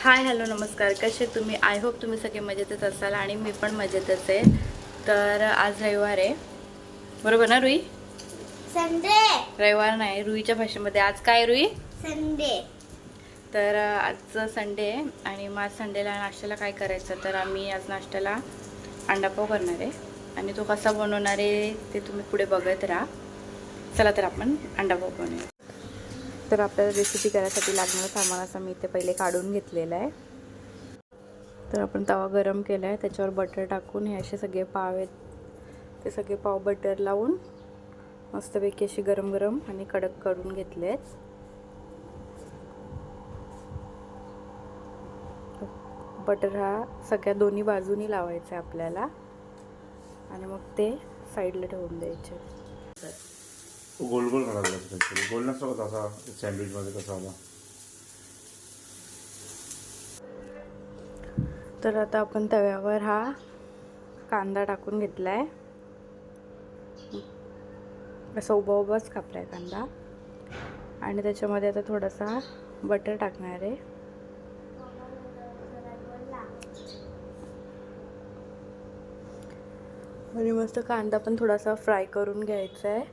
Hi hello नमस्कार. कसे तुम्ही? आय होप तुम्ही सगळे मजेतच असाल आणि मी पण मजेतच आहे. तर आज रविवार आहे. बरोबर ना रुई? संडे रविवार नाही रुईच्या भाषेमध्ये. आज काय रुई? संडे तर अं, आजचं संडे आहे आणि मग आज संडेला नाश्त्याला काय करायचं? तर आम्ही आज नाश्त्याला अंडापाव करणार आहे. आणि तो कसा बनवणार आहे ते तुम्ही पुढे बघत राहा. चला तर आपण अंडापाव बनवूया. तर आपल्याला रेसिपी करायसाठी लागणारं सामान असं मी इथे पहिले काढून घेतलेलं आहे. तर आपण तवा गरम केला आहे त्याच्यावर बटर टाकून हे असे सगळे पाव आहेत. ते सगळे पाव बटर लावून मस्तपैकी अशी गरम गरम आणि कडक करून घेतले आहेत बटर हा सगळ्या दोन्ही बाजूनी लावायचा आहे आपल्याला. आणि मग ते साईडला ठेवून द्यायचे. गोल गोल करायला लागतं म्हणजे गोल नसतो का तसा? सँडविचमध्ये कसा आला तर आता आपण तव्यावर हा कांदा टाकून घेतला आहे असा उभा उभाच कापला आहे कांदा. आणि त्याच्यामध्ये आता थोडासा बटर टाकणार आहे. आणि मस्त कांदा पण थोडासा फ्राय करून घ्यायचा आहे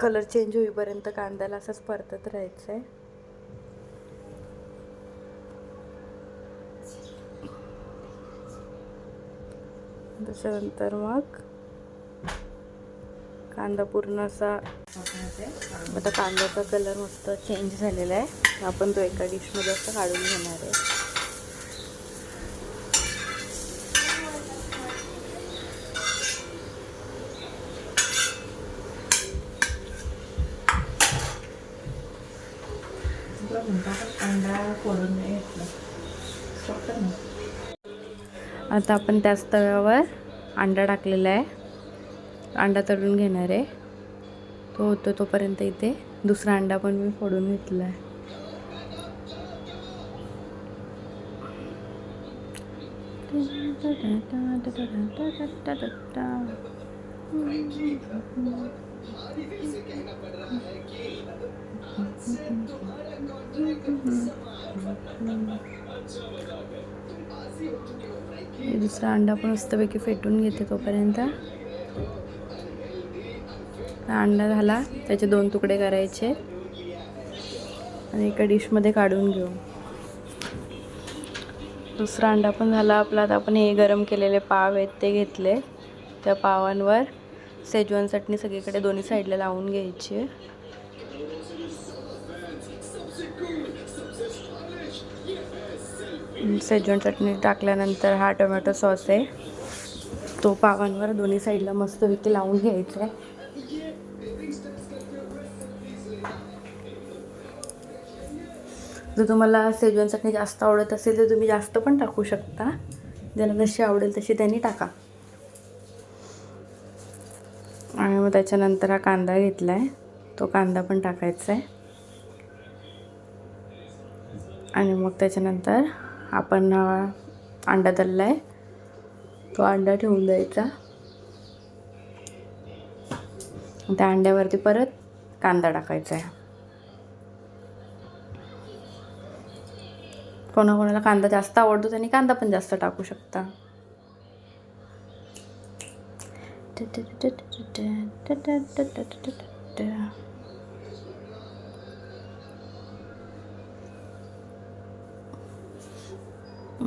कलर चेंज होईपर्यंत कांद्याला असंच परतत राहायचं आहे त्याच्यानंतर मग कांदा पूर्ण असा आता कांद्याचा कलर मस्त चेंज झालेला आहे. आपण तो एका डिशमध्ये असं काढून घेणार आहे. आता आपण त्याच तव्यावर अंडा टाकलेला आहे. अंडा तळून घेणार आहे. तो होतो तोपर्यंत इथे दुसरा अंडा पण मी फोडून घेतला आहे. दुसरा अंडा पण मस्तपैकी फेटून घेते तोपर्यंत. हा अंडा झाला. त्याचे दोन तुकडे करायचे. आणि एका डिशमध्ये काढून घेऊ. दुसरा अंडा पण झाला आपला. आता आपण हे गरम केलेले पाव आहेत ते घेतले. त्या पावांवर सेजवान चटणी सगळीकडे दोन्ही साईडला लावून घ्यायची. सेजवान चटणी टाकल्यानंतर हा टोमॅटो सॉस आहे. तो पावांवर दोन्ही साईडला मस्तपैकी लावून घ्यायचा आहे. जर तुम्हाला सेजवान चटणी जास्त आवडत असेल तर तुम्ही जास्त पण टाकू शकता. ज्याला जशी आवडेल तशी त्यांनी टाका. आणि मग त्याच्यानंतर हा कांदा घेतला आहे तो कांदा पण टाकायचा आहे आणि मग त्याच्यानंतर आपण अंडा तळला आहे तो अंडा ठेवून द्यायचा. त्या अंड्यावरती परत कांदा टाकायचा आहे कोणाकोणाला कांदा जास्त आवडतो त्यांनी कांदा पण जास्त टाकू शकता.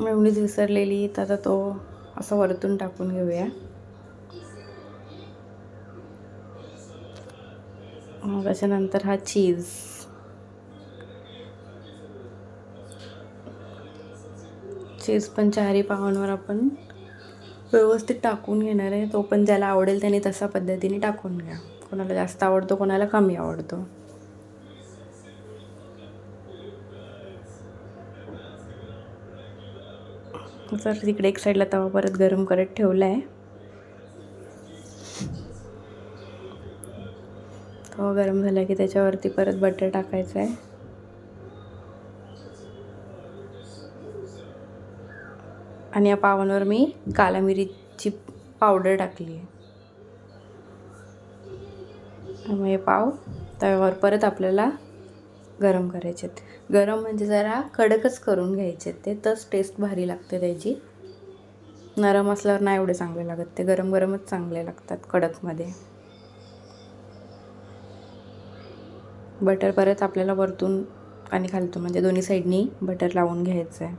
एवढीच विसरलेली तर आता तो असं वरतून टाकून घेऊया मग त्याच्यानंतर हा चीज चीज पण चारी पावांवर आपण व्यवस्थित टाकून घेणार आहे. तो पण ज्याला आवडेल त्याने तसा पद्धतीने टाकून घ्या. कोणाला जास्त आवडतो कोणाला कमी आवडतो. तर तिकडे एक साईडला तवा परत गरम करत ठेवला आहे तवा गरम झाला की त्याच्यावरती परत बटर टाकायचं आहे आणि या पावांवर मी काला मिरीची पावडर टाकली आहे. मग हे पाव तव्यावर परत आपल्याला गरम करायचे आहेत. गरम म्हणजे जरा कडकच करून घ्यायचे ते. तरच टेस्ट भारी लागते त्याची. नरम असल्यावर नाही एवढे चांगले लागत ते. गरम गरमच चांगले लागतात कडकमध्ये. बटर परत आपल्याला वरतून आणि खालतो म्हणजे दोन्ही साईडनी बटर लावून घ्यायचं आहे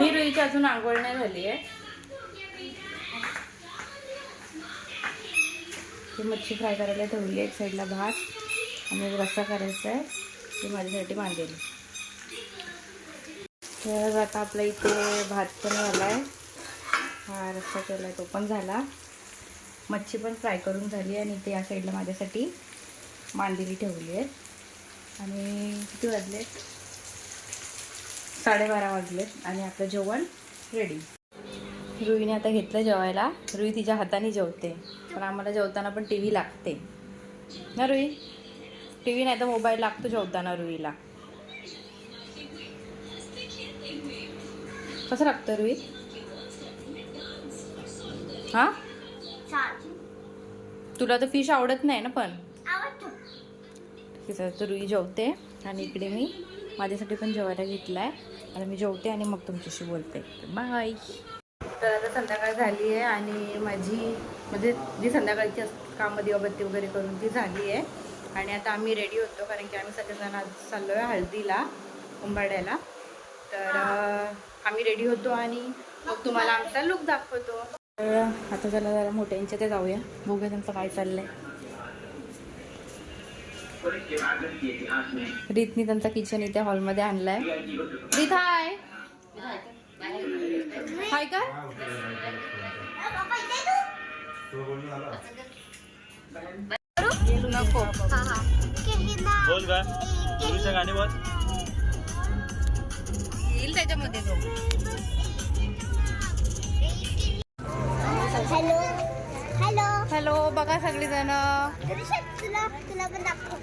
ही रुईची अजून आंघोळ नाही झाली आहे. ती मच्छी फ्राय करायला ठेवली एक साईडला भात आणि रस्सा करायचा आहे. ती माझ्यासाठी मांडलेली तर आता आपला इथे भात पण झाला आहे. हा रस्सा केला तो पण झाला. मच्छी पण फ्राय करून झाली आणि इथे या साईडला माझ्यासाठी मांदेली ठेवली आहे आणि किती वाजले? साडेबारा वाजलेत आणि आपलं जेवण रेडी रुईने आता घेतलं जेवायला. रुई तिच्या हाताने जेवते. पण आम्हाला जेवताना पण टी व्ही लागते. ना रुई? टी व्ही नाही तर मोबाईल लागतो जेवताना रुईला. कसं लागतं रुई? हां? छान तुला तर फिश आवडत नाही ना पण? तर रुई जेवते आणि इकडे मी माझ्यासाठी पण जेवायला घेतलं आहे आणि मी जेवते आणि मग तुमच्याशी बोलते. बाय तर आता संध्याकाळ झाली आहे आणि माझी म्हणजे जी संध्याकाळची कामं दिवाबत्ती वगैरे करून ती झाली आहे. आणि आता आम्ही रेडी होतो कारण की आम्ही सगळेजण आज चाललो आहे हळदीला उंबाड्याला तर आम्ही रेडी होतो आणि मग तुम्हाला आमचा लुक दाखवतो. तर आता चला जरा मोठ्यांच्या ते जाऊया. बघूया त्यांचं काय चाललंय. रीतनी त्यांचा किचन इथे हॉलमध्ये आणलाय. रीत हाय हाय का नको. बोल का गाणी बोल. येईल त्याच्यामध्ये हॅलो. हॅलो. हॅलो बघा सगळीजण. दुरुशात तुला तुला पण दाखव.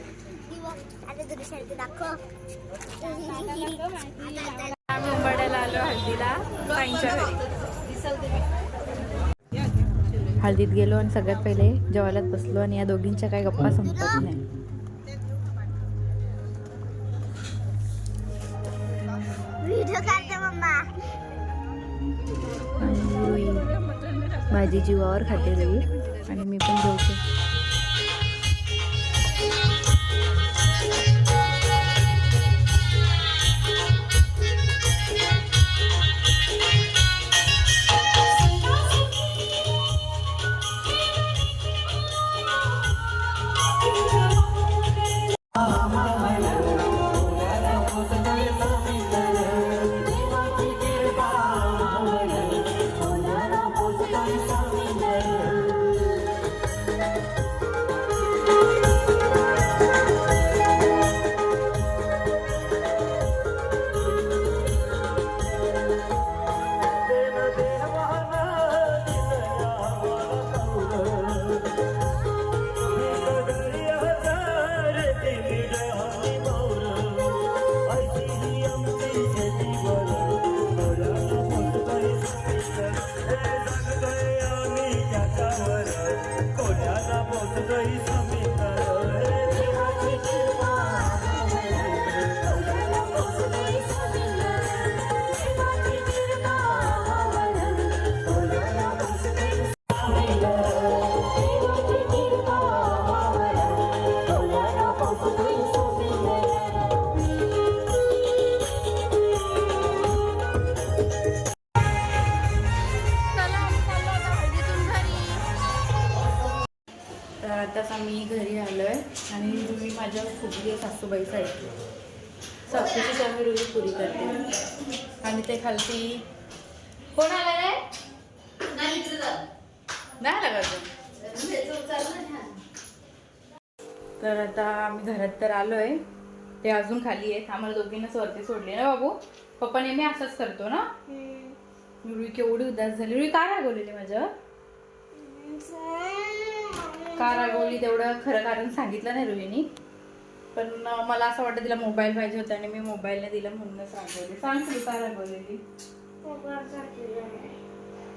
आता दुरुशात दाखव. आम्ही उंबरड्याला आलो हळदीला ताईंच्या घरी. हळदीत गेलो आणि सगळ्यात पहिले जेवायलाच बसलो आणि या दोघींच्या काही गप्पा संपत नाही. व्हिडिओ काढते मम्मा. माझी जीवावर खाते रुई आणि मी पण जेवते. फुगली सासूबाई साईड सासूची आम्ही रुई पुरी करते. आणि ते खालती कोण आलं रे? नाही आला तर आता आम्ही घरात तर आलोय. ते अजून खाली आहेत. आम्हाला दोघींनाच वरती सोडले ना बाबू? पप्पा नेहमी असंच करतो ना? रुई केवढी उदास झाली. रुई का रागवलेली माझ्या का रागवली तेवढं खरं कारण सांगितलं नाही रुईनी? पण मला असं वाटतं तिला मोबाईल पाहिजे होता आणि मी मोबाईल नाही दिला म्हणूनच रागवली. सांग तुला का रागवलेली?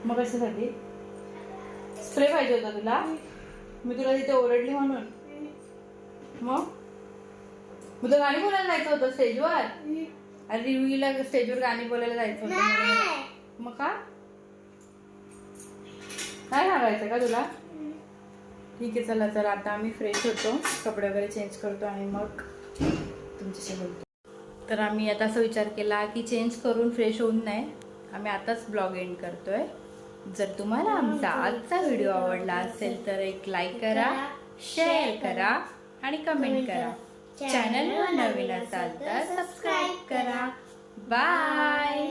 मग कशासाठी स्प्रे पाहिजे होता तुला? मी तुला तिथे ओरडली म्हणून. मग? तुला गाणी बोलायला जायचं होतं स्टेजवर अरे रिव्ह्यूला स्टेजवर गाणी बोलायला जायचं होतं. मग का? काय सांगायचं का तुला? ठीक आहे चला तर आता आम्ही फ्रेश होतो. कपडे वगैरे चेंज करतो आणि मग तुमच्याशी बोलतो. तर आम्ही आता असा विचार केला की चेंज करून फ्रेश होऊन नाही आम्ही आताच ब्लॉग एंड करतोय. जर तुम्हाला आमचा आजचा व्हिडिओ आवडला असेल. तर एक लाईक करा शेअर करा आणि कमेंट करा. चॅनलवर नवीन असाल तर सबस्क्राईब करा. बाय